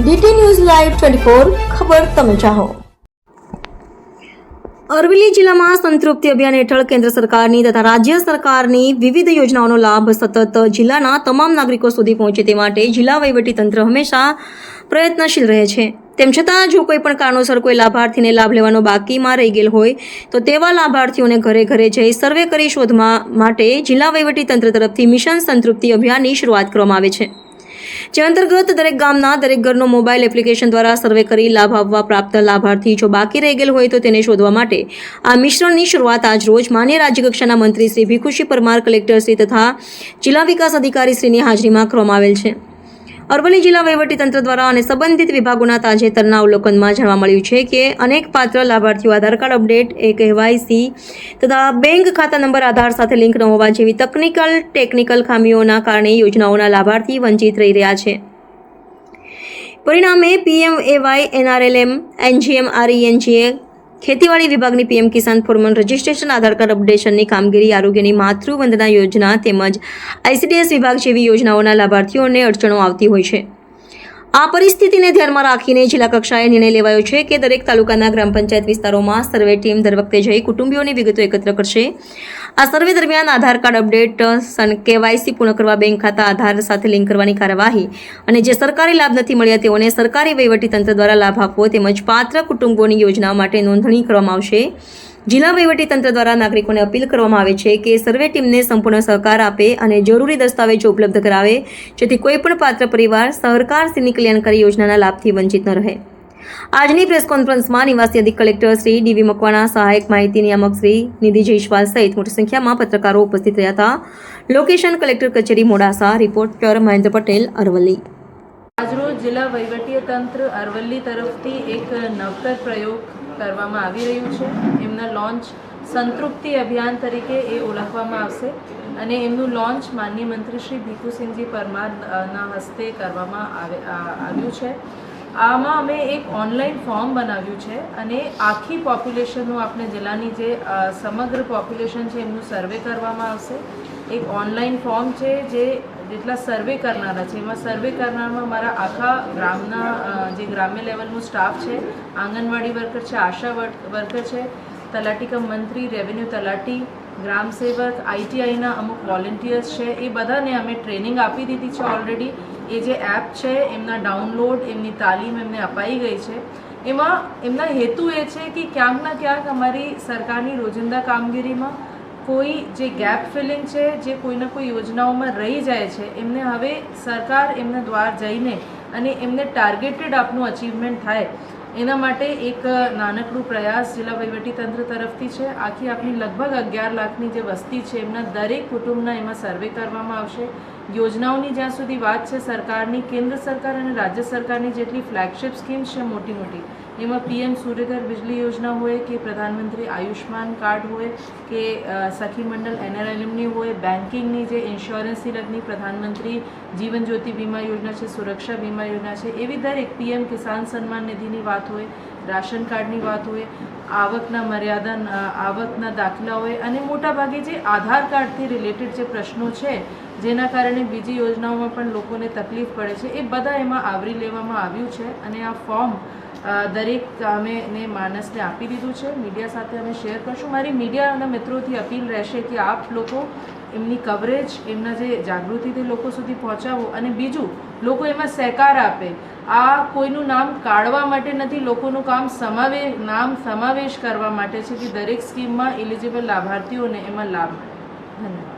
DT news live twenty four ખબર તમે ચાહો. અરવલ્લી જિલ્લામાં સંતૃપ્તિ અભિયાન હેઠળ કેન્દ્ર સરકારની તથા રાજ્ય સરકારની વિવિધ યોજનાઓનો લાભ સતત જિલ્લાના તમામ નાગરિકો સુધી પહોંચે તે માટે જિલ્લા વહીવટીતંત્ર હંમેશા પ્રયત્નશીલ રહે છે. તેમ છતાં, જો કોઈ પણ કારણોસર કોઈ લાભાર્થીને લાભ લેવાનો બાકીમાં રહી ગયેલ હોય, તો તેવા લાભાર્થીઓને ઘરે ઘરે જઈ સર્વે કરી શોધવા માટે જિલ્લા વહીવટીતંત્ર તરફથી મિશન સંતૃપ્તિ અભિયાનની શરૂઆત કરવામાં આવે છે. જે અંતર્ગત દરેક ગામના દરેક ઘરનો મોબાઈલ એપ્લિકેશન દ્વારા સર્વે કરી લાભ આપવા પ્રાપ્ત લાભાર્થી જો બાકી રહી ગયેલ હોય તો તેને શોધવા માટે આ મિશ્રણની શરૂઆત આજ રોજ માન્ય રાજ્યકક્ષાના મંત્રી શ્રી ભીખુશી પરમાર, કલેક્ટર શ્રી તથા જિલ્લા વિકાસ અધિકારી શ્રીની હાજરીમાં કરવામાં આવેલ છે. અરવલ્લી જિલ્લા વહીવટીતંત્ર દ્વારા અને સંબંધિત વિભાગોના તાજેતરના અવલોકનમાં જાણવા મળ્યું છે કે અનેક પાત્ર લાભાર્થીઓ Aadhaar card update, e KYC તથા બેંક ખાતા નંબર, આધાર સાથે લિંક ન હોવા જેવી તકનિકલ, ટેકનિકલ ખામીઓના કારણે યોજનાઓના લાભાર્થી વંચિત રહી રહ્યા છે. પરિણામે પીએમ એવાય એનઆરએલએમ એનજીએમ આરઈએનજીએ ખેતીવાડી વિભાગની પીએમ કિસાન ફોર્મન રજિસ્ટ્રેશન આધાર કાર્ડ અપડેશનની કામગીરી, આરોગ્યની માતૃવંદના યોજના તેમજ આઈસીડીએસ વિભાગ જેવી યોજનાઓના લાભાર્થીઓને અડચણો આવતી હોય છે. આ પરિસ્થિતિને ધ્યાનમાં રાખીને જિલ્લા કક્ષાએ નિર્ણય લેવાયો છે કે દરેક તાલુકાના ગ્રામ પંચાયત વિસ્તારોમાં સર્વે ટીમ દર વખતે જઈ કુટુંબીઓની વિગતો એકત્ર કરશે. આ સર્વે દરમિયાન આધાર કાર્ડ અપડેટ, સન કેવાયસી પૂર્ણ કરવા બેંક ખાતા આધાર સાથે લિંક કરવાની કાર્યવાહી અને જે સરકારી લાભ નથી મળ્યા તેઓને સરકારી વહીવટીતંત્ર દ્વારા લાભ આપવો તેમજ પાત્ર કુટુંબોની યોજના માટે નોંધણી કરવામાં આવશે. જિલ્લા વહીવટીતંત્ર દ્વારા નાગરિકોને અપીલ કરવામાં આવે છે કે સર્વે ટીમને સંપૂર્ણ સહકાર આપે અને જરૂરી દસ્તાવેજો ઉપલબ્ધ કરાવે, જેથી કોઈપણ પાત્ર પરિવાર સરકારશ્રીની કલ્યાણકારી યોજનાના લાભથી વંચિત ન રહે. આજની પ્રેસ કોન્ફરન્સમાં નિવાસી અધિક કલેક્ટર શ્રી ડીવી મકવાણા, સહાયક માહિતી નિયામક શ્રી નિધિ જયસ્વાલ સહિત મોટી સંખ્યામાં પત્રકારો ઉપસ્થિત રહ્યા હતા. લોકેશન કલેક્ટર કચેરી મોડાસા રિપોર્ટર મહેન્દ્ર પટેલ, અરવલ્લી. આજરોજ જિલ્લા વહીવટીય તંત્ર અરવલ્લી તરફથી એક નવતર પ્રયોગ કરવામાં આવી રહ્યું છે. એમના લોન્ચ સંતૃપ્તિ અભિયાન તરીકે એ ઓળખવામાં આવશે અને એમનું લોન્ચ માનનીય મંત્રી શ્રી ભીખુસિંહજી પરમારના હસ્તે કરવામાં આવે આવ્યું છે. આમાં અમે એક ઓનલાઈન ફોર્મ બનાવ્યું છે અને આખી પોપ્યુલેશનનું આપણે જિલ્લાની જે સમગ્ર પોપ્યુલેશન છે એમનું સર્વે કરવામાં આવશે. એક ઓનલાઈન ફોર્મ છે જે જેટલા સર્વે કરનારા છે. એમાં સર્વે કરનારમાં મારા આખા ગ્રામના જે ગ્રામ્ય લેવલનું સ્ટાફ છે, આંગણવાડી વર્કર છે, આશા વર્કર છે, તલાટી કમ મંત્રી, રેવન્યુ તલાટી, ગ્રામ સેવક, આઈટીઆઈના અમુક વોલેન્ટિયર્સ છે. એ બધાને અમે ટ્રેનિંગ આપી દીધી છે ઓલરેડી. એ જે એપ છે, એમના ડાઉનલોડ, એમની તાલીમ એમને અપાઈ ગઈ છે. એમાં એમના હેતુ એ છે કે ક્યાંક ના ક્યાંક અમારી સરકારની રોજિંદા કામગીરીમાં કોઈ જે ગેપ ફિલિંગ છે, જે કોઈના કોઈ યોજનાઓમાં રહી જાય છે, એમને હવે સરકાર એમના દ્વાર જઈને અને એમને ટાર્ગેટેડ આપનું અચીવમેન્ટ થાય. એના માટે એક નાનકડું પ્રયાસ જિલ્લા વહીવટીતંત્ર તરફથી છે. આખી આપણી લગભગ અગિયાર લાખની જે વસ્તી છે, એમના દરેક કુટુંબના એમાં સર્વે કરવામાં આવશે. યોજનાઓની જ્યાં સુધી વાત છે, સરકારની, કેન્દ્ર સરકાર અને રાજ્ય સરકારની જેટલી ફ્લેગશિપ સ્કીમ્સ છે મોટી મોટી એમાં પીએમ સૂર્યઘર વીજળી યોજના હોય, કે પ્રધાનમંત્રી આયુષ્માન કાર્ડ હોય, કે સખી મંડળ એનઆરએલએમની હોય બેન્કિંગની જે ઇન્સ્યોરન્સથી લગની પ્રધાનમંત્રી જીવન જ્યોતિ વીમા યોજના છે, સુરક્ષા વીમા યોજના છે, એવી દરેક પીએમ કિસાન સન્માન નિધિની વાત હોય રાશન કાર્ડની વાત હોય, આવકના મર્યાદા, આવકના દાખલા હોય અને મોટાભાગે જે આધાર કાર્ડથી રિલેટેડ જે પ્રશ્નો છે, જેના કારણે બીજી યોજનાઓમાં પણ લોકોને તકલીફ પડે છે, એ બધા એમાં આવરી લેવામાં આવ્યું છે અને આ ફોર્મ દરેક અમે ને માણસને આપી દીધું છે. મીડિયા સાથે અમે શેર કરશું. મારી મીડિયાના મિત્રોથી અપીલ રહેશે કે આપ લોકો એમની કવરેજ એમના જે જાગૃતિથી લોકો સુધી પહોંચાવો અને બીજું, લોકો એમાં સહકાર આપે. આ કોઈનું નામ કાઢવા માટે નથી, લોકોનું કામ સમાવે, નામ સમાવેશ કરવા માટે છે કે દરેક સ્કીમમાં એલિજિબલ લાભાર્થીઓને એમાં લાભ મળે. ધન્યવાદ.